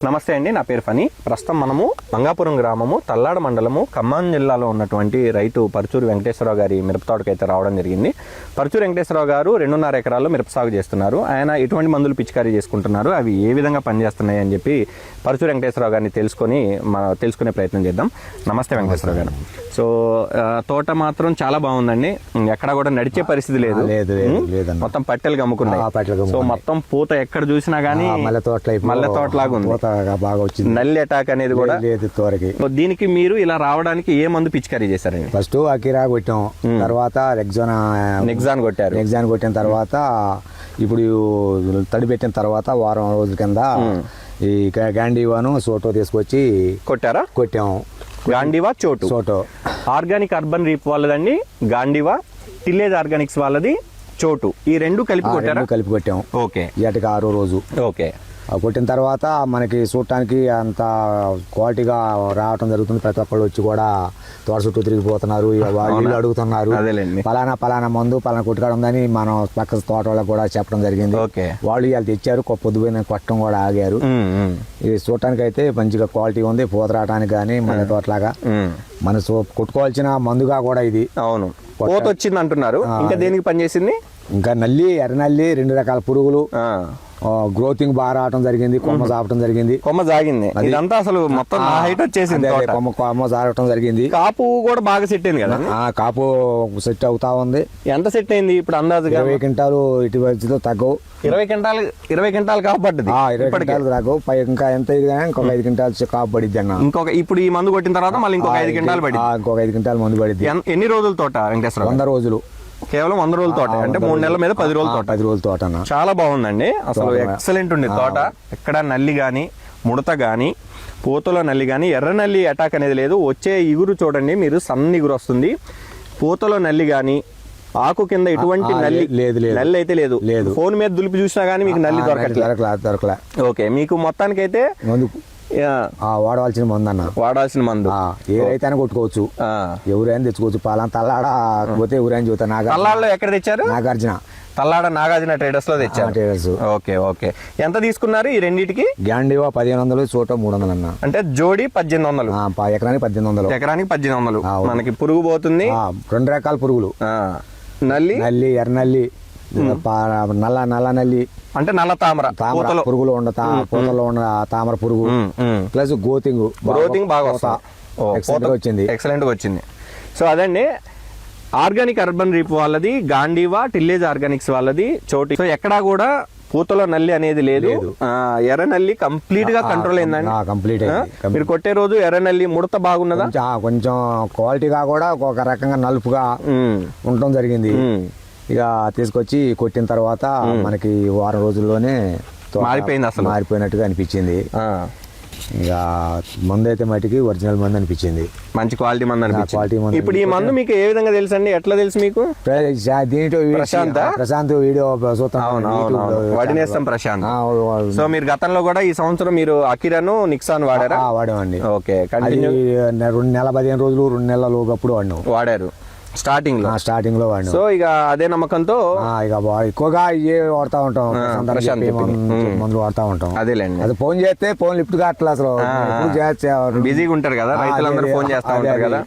నమస్తే అండి నా పేరు ఫనీ ప్రస్తుతం మనము మంగాపురం గ్రామము తల్లాడ మండలము ఖమ్మం జిల్లాలో ఉన్నటువంటి రైతు పరుచూరు వెంకటేశ్వరరావు గారి మిరప తోటకైతే రావడం జరిగింది. పరుచూరు వెంకటేశ్వరరావు గారు రెండున్నర ఎకరాల్లో మిరప సాగు చేస్తున్నారు. ఆయన ఎటువంటి మందులు పిచికారీ చేసుకుంటున్నారు. అవి ఏ విధంగా పనిచేస్తున్నాయి అని చెప్పి పరుచూరు వెంకటేశ్వరరావు గారిని తెలుసుకొని తెలుసుకునే ప్రయత్నం చేద్దాం. నమస్తే వెంకటేశ్వరరావు గారు. సో తోట మాత్రం చాలా బాగుందండి. ఎక్కడ కూడా నడిచే పరిస్థితి లేదు. మొత్తం పట్టెలు కమ్ముకున్నాయి సో. మొత్తం పూత ఎక్కడ చూసినా గానీ ఆ, మల్లె ఇప్పుడు మల్లె తోటలాగా ఉంది. పూత బాగా వచ్చింది. నల్లి అటాక్ అనేది కూడా లేదు తోరకి దీనికి మీరు ఇలా రావడానికి ఏ మందు పిచికారీ చేశారండి? ఫస్ట్ అకిరా కొట్టాం. తర్వాత రెగ్జాన్ నెక్సాన్ కొట్టారు. ఎగ్జామ్ కొట్టిన తర్వాత ఇప్పుడు తడి పెట్టిన తర్వాత వారం రోజుల కింద ఈ గాంధీవాను సోటో తీసుకొచ్చి కొట్టారా? కొట్టాం. గాంధీవా చోటు సోటో ఆర్గానిక్ అర్బన్ రీప్ వాళ్ళదండి గాంధీవా టిల్లేజ్ ఆర్గానిక్స్ వాళ్ళది చోటు ఈ రెండు కలిపి కొట్టారా? కలిపి కొట్టాం. ఓకే. ఏటకి ఆరో రోజు. ఓకే. కొట్టిన తర్వాత మనకి చూడటానికి అంత క్వాలిటీగా రావటం జరుగుతుంది. ప్రతి ఒక్కళ్ళు వచ్చి కూడా తోట చుట్టూ తిరిగిపోతున్నారు. వాళ్ళు అడుగుతున్నారు. పలానా పలానా మందు పలానా కొట్టుకాడ ఉందని మనం పక్క తోట వాళ్ళకి కూడా చెప్పడం జరిగింది. ఓకే. వాళ్ళు ఇవాళ తెచ్చారు పొద్దుపోయిన కొట్టడం కూడా ఆగారు. ఇది చూడటానికి అయితే మంచిగా క్వాలిటీ ఉంది. పూత రావడానికి కానీ మన తోటలాగా. మన కొట్టుకోవాల్సిన మందుగా కూడా ఇది. అవును. పోత వచ్చింది అంటున్నారు ఇంకా దేనికి పనిచేసింది? ఇంకా నల్లి ఎర్ర నల్లి రెండు రకాల పురుగులు. గ్రోతింగ్ బాగా రావటం జరిగింది కొమ్మ చాపటం జరిగింది. కొమ్మ జాగింది. ఇదంతా అసలు మొత్తం హైట్ వచ్చేసింది. కొమ్మ కొమ్మ జారటం జరిగింది. కాపు కూడా బాగా సెట్ అయింది కదా? ఆ కాపు సెట్ అవుతా ఉంది. ఎంత సెట్ అయింది ఇప్పుడు అందాజుగా? ఇరవై క్వింటాలు ఇటువచ్చితో తగ్గవు. ఇరవై క్వింటాల్ ఇరవై క్వింటాల్ కాపు పడ్డది ఇరవై. క్వింటాలు తగ్గవు. పై ఇంకా ఎంత ఇంకొక ఐదు క్వింటాలు కాపు పడిద్ది అన్న. ఇంకొక ఇప్పుడు ఈ మందు కొట్టిన తర్వాత మళ్ళీ ఇంకొక ఐదు క్వింటాల్ పడింది ఇంకొక ఐదు క్వింటాలు మందు పడిద్ది. ఎన్- ఎన్ని రోజుల తోట వెంకటేశ్వర? వంద రోజులు. కేవలం వంద రోజుల తోట. అంటే మూడు నెలల మీద పది రోజుల తోట. పది రోజుల తోట చాలా బాగుందండి. అసలు. ఎక్సలెంట్ ఉంది తోట. ఎక్కడ నల్లి గాని ముడత గాని పూతలో నల్లి గాని ఎర్ర నల్లి అటాక్ అనేది లేదు. వచ్చే ఇగురు చూడండి మీరు సన్న ఇగురు వస్తుంది. పూతలో నల్లి గాని ఆకు కింద ఎటువంటి నల్లి లేదు, లేదు. నల్లి అయితే లేదు. లేదు. ఫోన్ మీద దులిపి చూసినా గానీ మీకు నల్లి దొరకట్లేదు. దొరకలే దొరకలే ఓకే మీకు మొత్తానికైతే వాడవలసిన మందు అన్న వాడాల్సిన మందు. ఆ, ఏ రైతైనా కొట్టుకోవచ్చు. ఎవరైనా తెచ్చుకోవచ్చు. పలానా తల్లాడ పోతే ఎవరైనా చూస్తా. నాగార్జున. ఎక్కడ తెచ్చారు? నాగార్జున. తల్లాడ నాగార్జున ట్రేడర్స్లో తెచ్చారు టేలర్స్ ఓకే ఓకే. ఎంత తీసుకున్నారు ఈ రెండిటికి? గ్యాండివా పదిహేను వందలు చోట మూడు వందలు అన్న. అంటే జోడి పద్దెనిమిది వందలు. ఎకరానికి పద్దెనిమిది వందలు. ఎకరానికి పద్దెనిమిది వందలు. మనకి పురుగు పోతుంది. రెండు రకాల పురుగులు. నల్లి? నల్లి ఎర్ర నల్లి నల్ల నల్ల అంటే నల్ల తామర. తామర పురుగులు తా- పూతలో ఉన్న తామర పురుగు. ప్లస్ గోతింగ్. గ్రోతింగ్ బాగా గా వచ్చింది. ఎక్సలెంట్గా వచ్చింది. సో అదండి ఆర్గానిక్ అర్బన్ రీప్ వాళ్ళది గాంధీవా టిల్లేజ్ ఆర్గానిక్స్ వాళ్ళది చోటి సో ఎక్కడా కూడా పూతలో నల్లి అనేది లేదు. ఎర్ర నల్లి కంప్లీట్గా కంట్రోల్ అయిందండి కంప్లీట్ మీరు కొట్టే రోజు ఎర్ర నల్లి ముడత బాగున్నదా? కొంచెం క్వాలిటీగా కూడా ఒక రకంగా నలుపుగా ఉండటం జరిగింది. ఇక తీసుకొచ్చి కొట్టిన తర్వాత మనకి వారం రోజుల్లోనే మారిపోయింది అసలు. మారిపోయినట్టుగా అనిపించింది. ఇక మందు అయితే మటుకి ఒరిజినల్ మందు అనిపించింది. మంచి క్వాలిటీ మంది అనిపించింది. మందు ఇప్పుడు ఈ మందు మీకు ఏ విధంగా తెలుసు అండి ఎట్లా తెలుసు మీకు? దీంట్లో ప్రశాంత? ప్రశాంత్ వీడియో వడినేస్తాం ప్రశాంత్. సో మీరు గతంలో కూడా ఈ సంవత్సరం మీరు అకిరాను నిక్సాన్ వాడారా? ఆ, వాడామండి. ఓకే కంటిన్యూ రెండు నెలల పదిహేను రోజులు రెండు నెలల లోపు అప్పుడు వాడినాం. వాడారు. స్టార్టింగ్లో స్టార్టింగ్లో వాడినాం సో ఇక అదే నమ్మకంతో ఇక ఎక్కువగా ఇవే వాడుతా ఉంటాం. మందులు వాడుతా ఉంటాం. అదేలేండి. అది ఫోన్ చేస్తే ఫోన్ లిఫ్ట్ కావట్లేదు అసలు. బిజీగా ఉంటారు కదా రైతులందరూ ఫోన్ చేస్తా ఉంటారు. కదా.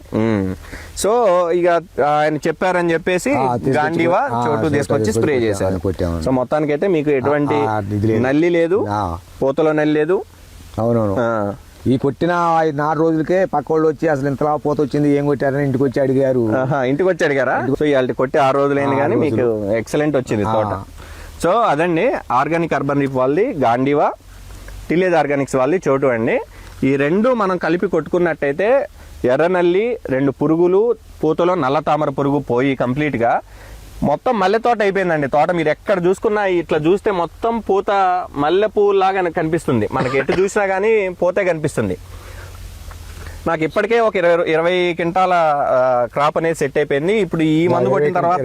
సో ఇక ఆయన చెప్పారని చెప్పేసి గాంధీవా చోటు తీసుకొచ్చి స్ప్రే చేశారు. సో మొత్తానికైతే మీకు ఎటువంటి. నల్లి లేదు పూతలో నల్లి లేదు. అవునవును. ఈ కొట్టిన ఐదు నాలుగు రోజులకే పక్క వాళ్ళు వచ్చి అసలు ఇంతలా పోత వచ్చింది ఏం కొట్టారని ఇంటికి వచ్చి అడిగారు. ఆహా, ఇంటికి వచ్చి అడిగారా? సో ఇవాళ కొట్టి ఆరు రోజులైంది కానీ మీకు ఎక్సలెంట్ వచ్చింది తోట. సో అదండి ఆర్గానిక్ అర్బన్ రీఫ్ వాళ్ళది గాంధీవా టిలేజ్ ఆర్గానిక్స్ వాళ్ళది చోటు అండి. ఈ రెండు మనం కలిపి కొట్టుకున్నట్టయితే ఎర్రనల్లి రెండు పురుగులు పూతలో నల్ల తామర పురుగు పోయి complete గా మొత్తం మల్లె తోట అయిపోయిందండి. తోట మీరు ఎక్కడ చూసుకున్నా ఇట్లా చూస్తే మొత్తం పూత మల్లె లాగా కనిపిస్తుంది. మనకి ఎటు చూసినా కానీ పూతే కనిపిస్తుంది. నాకు ఇప్పటికే ఒక ఇరవై ఇరవై క్వింటాల క్రాప్ అనేది సెట్ అయిపోయింది. ఇప్పుడు ఈ మందు కొట్టిన తర్వాత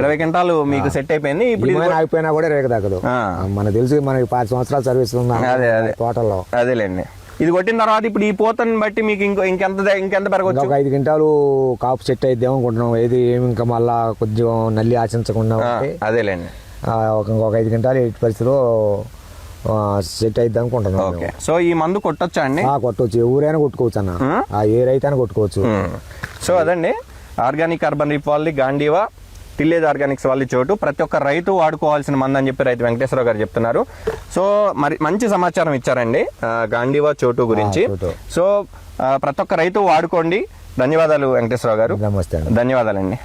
ఇరవై క్వింటాలు. మీకు సెట్ అయిపోయింది. ఇప్పుడు ఆగిపోయినా కూడా రేగ తగ్గదు. మనకు తెలిసి మనకి పది సంవత్సరాలు సర్వీస్ అదే, అదే. తోటలో అదేలేండి. ఇది కొట్టిన తర్వాత ఇప్పుడు ఈ పూతని బట్టి మీకు ఇంకో ఇంకెంత ఇంకెంత పెరగచ్చు? ఇంకొక ఐదు గంటలు కాపు సెట్ అయిద్దాం అనుకుంటున్నాం. ఏది ఏమి ఇంకా మళ్ళా కొంచెం నల్లి ఆశించకుండా అదేలేండి. ఒక ఇంకొక ఐదు గంటలు ఎట్టి పరిస్థితిలో సెట్ అయిద్ది అనుకుంటున్నాం ఓకే. సో ఈ మందు కొట్టొచ్చా అండి? ఆ, కొట్టవచ్చు ఎవరైనా కొట్టుకోవచ్చు అన్న. ఆ ఏ రైతైనా కొట్టుకోవచ్చు. మ్మ్. సో అదండి. ఆర్గానిక్ కార్బన్ రిప్ వాళ్ళది గాంధీవా టిల్లేజ్ ఆర్గానిక్స్ వాళ్ళ చోటు. ప్రతి ఒక్క రైతు వాడుకోవాల్సిన మంది అని చెప్పి రైతు వెంకటేశ్వరరావు గారు చెప్తున్నారు. సో మరి మంచి సమాచారం ఇచ్చారండి. గాంధీవా చోటు గురించి. సో ప్రతి ఒక్క రైతు వాడుకోండి. ధన్యవాదాలు వెంకటేశ్వరరావు గారు. నమస్తే ధన్యవాదాలండి.